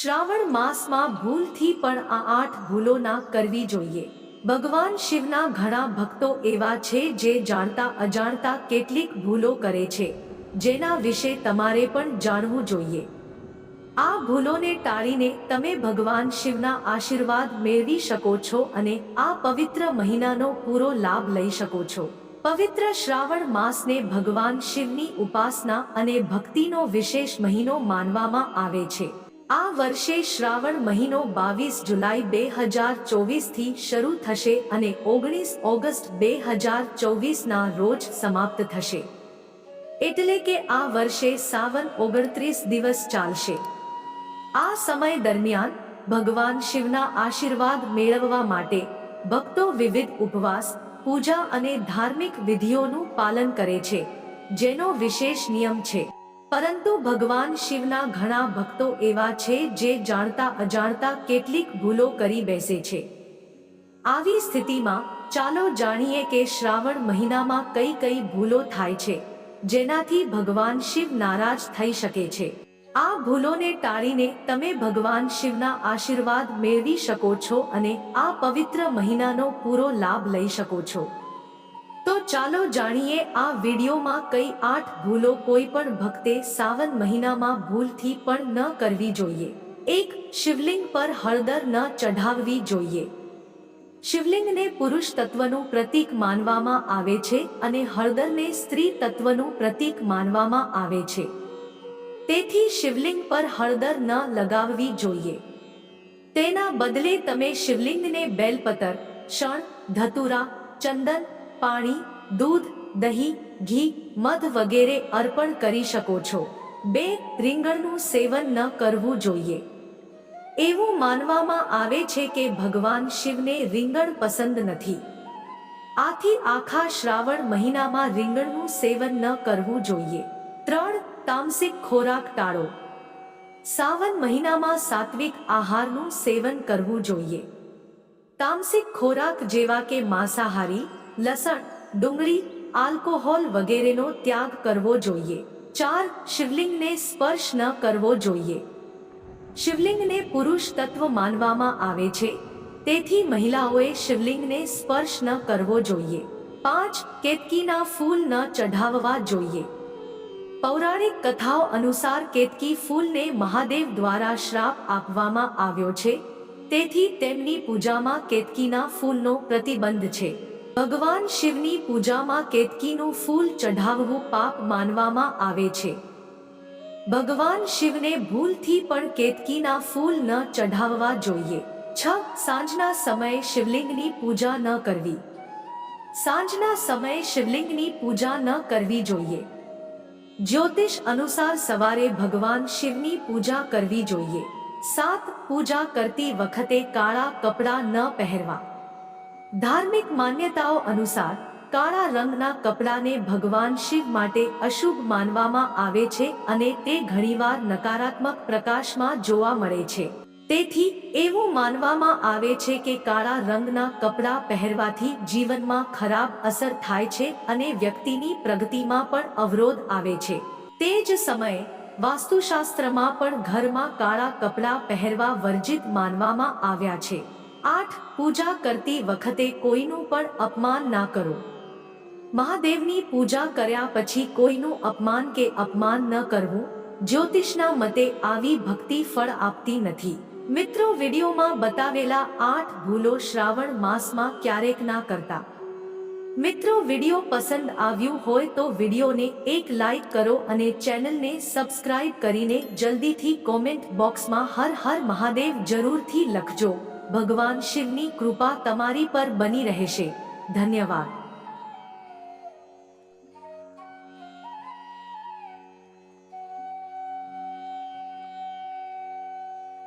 શ્રાવણ માસમાં ભૂલથી પણ આ આઠ ભૂલો ના કરવી જોઈએ. ભગવાન શિવના ઘણા ભક્તો એવા છે જે જાણતા અજાણતા કેટલીક ભૂલો કરે છે, જેના વિશે તમારે પણ જાણવું જોઈએ. આ ભૂલોને ટાળીને તમે ભગવાન શિવના આશીર્વાદ મેળવી શકો છો અને આ પવિત્ર મહિનાનો પૂરો લાભ લઈ શકો છો. પવિત્ર શ્રાવણ માસને ભગવાન શિવની ઉપાસના અને ભક્તિનો વિશેષ મહિનો માનવામાં આવે છે. આ વર્ષે શ્રાવણ મહિનો બાવીસ જુલાઈ બે હજાર ચોવીસથી શરૂ થશે અને ઓગણીસ ઓગસ્ટ બે હજાર ચોવીસના રોજ સમાપ્ત થશે. એટલે કે આ વર્ષે સાવન ઓગણત્રીસ દિવસ ચાલશે. આ સમય દરમિયાન ભગવાન શિવના આશીર્વાદ મેળવવા માટે ભક્તો વિવિધ ઉપવાસ, પૂજા અને ધાર્મિક વિધિઓનું પાલન કરે છે, જેનો વિશેષ નિયમ છે. પરંતુ ભગવાન શિવના ઘણા ભક્તો એવા છે જે જાણતા અજાણતા કેટલીક ભૂલો કરી બેસે છે. આવી સ્થિતિમાં ચાલો જાણીએ કે શ્રાવણ મહિનામાં કઈ કઈ ભૂલો થાય છે, જેનાથી ભગવાન શિવ નારાજ થઈ શકે છે. આ ભૂલોને ટાળીને તમે ભગવાન શિવના આશીર્વાદ મેળવી શકો છો અને આ પવિત્ર મહિનાનો પૂરો લાભ લઈ શકો છો. તો ચાલો જાણીએ આ વિડીયોમાં કઈ આઠ ભૂલો કોઈ પણ ભક્તે સાવન મહિનામાં ભૂલથી પણ ન કરવી જોઈએ. એક, શિવલિંગ પર હળદર ન ચઢાવવી જોઈએ. શિવલિંગને પુરુષ તત્વનું પ્રતીક માનવામાં આવે છે અને હળદરને સ્ત્રી તત્વનું પ્રતીક માનવામાં આવે છે. તેથી શિવલિંગ પર હળદર ન લગાવવી જોઈએ. તેના બદલે તમે શિવલિંગને બેલપતર શણ ધતુરા, ચંદન પાણી, દૂધ, દહીં, ઘી, મધ વગેરે અર્પણ કરી શકો છો. બે, રીંગણનું સેવન ન કરવું જોઈએ. એવું માનવામાં આવે છે કે ભગવાન શિવને રીંગણ પસંદ નથી. આથી આખા શ્રાવણ મહિનામાં રીંગણનું સેવન ન કરવું જોઈએ. ત્રણ, તામસિક ખોરાક ટાળો. સાવન મહિનામાં સાત્વિક આહારનું સેવન કરવું જોઈએ. તામસિક ખોરાક જેવા કે માંસાહારી લસણ, ડુંગળી, આલ્કોહોલ વગેરેનો ત્યાગ કરવો જોઈએ. ચાર, શિવલિંગને સ્પર્શ ન કરવો જોઈએ. શિવલિંગને પુરુષ તત્વ માનવામાં આવે છે. તેથી મહિલાઓએ શિવલિંગને સ્પર્શ ન કરવો જોઈએ. પાંચ, કેતકીના ફૂલ ન ચઢાવવા જોઈએ. પૌરાણિક કથાઓ અનુસાર કેતકી ફૂલને મહાદેવ દ્વારા શ્રાપ આપવામાં આવ્યો છે. તેથી તેમની પૂજામાં કેતકીના ફૂલનો પ્રતિબંધ છે. ભગવાન શિવની પૂજામાં કેતકીનું ફૂલ ચઢાવવું પાપ માનવામાં આવે છે. ભગવાન શિવને ભૂલથી પણ કેતકીના ફૂલ ન ચઢાવવા જોઈએ. છ, સાંજના સમયે શિવલિંગની પૂજા ન કરવી. સાંજના સમયે શિવલિંગની પૂજા ન કરવી જોઈએ. જ્યોતિષ અનુસાર સવારે ભગવાન શિવની પૂજા કરવી જોઈએ. સાત, પૂજા કરતી વખતે કાળા કપડાં ન પહેરવા. ધાર્મિક માન્યતાઓ અનુસાર, કાળા રંગના કપડાને ભગવાન શિવ માટે અશુભ માનવામાં આવે છે અને તે ઘણીવાર નકારાત્મક પ્રકાશમાં જોવા મળે છે. તેથી, એવું માનવામાં આવે છે કે કાળા રંગના કપડાં પહેરવાથી જીવનમાં ખરાબ અસર થાય છે અને વ્યક્તિની પ્રગતિમાં પણ અવરોધ આવે છે. તે જ સમયે, વાસ્તુશાસ્ત્રમાં પણ ઘરમાં કાળા કપડાં પહેરવા વર્જિત માનવામાં આવ્યા છે. આઠ પૂજા કરતી વખતે કોઈનું પણ અપમાન ના કરો. મહાદેવની પૂજા કર્યા પછી કોઈનું અપમાન કે અપમાન ન કરવું, જ્યોતિષના મતે આવી ભક્તિ ફળ આપતી નથી. મિત્રો વિડીયોમાં બતાવેલા આઠ ભૂલો શ્રાવણ માસમાં ક્યારેક ના કરતા. મિત્રો વીડિયો પસંદ આવ્યું હોય તો વિડીયોને એક લાઈક કરો અને ચેનલને સબસ્ક્રાઇબ કરીને જલ્દીથી કોમેન્ટ બોક્સમાં હર હર મહાદેવ જરૂરથી લખજો. ભગવાન શિવની કૃપા તમારી પર બની રહેશે. ધન્યવાદ.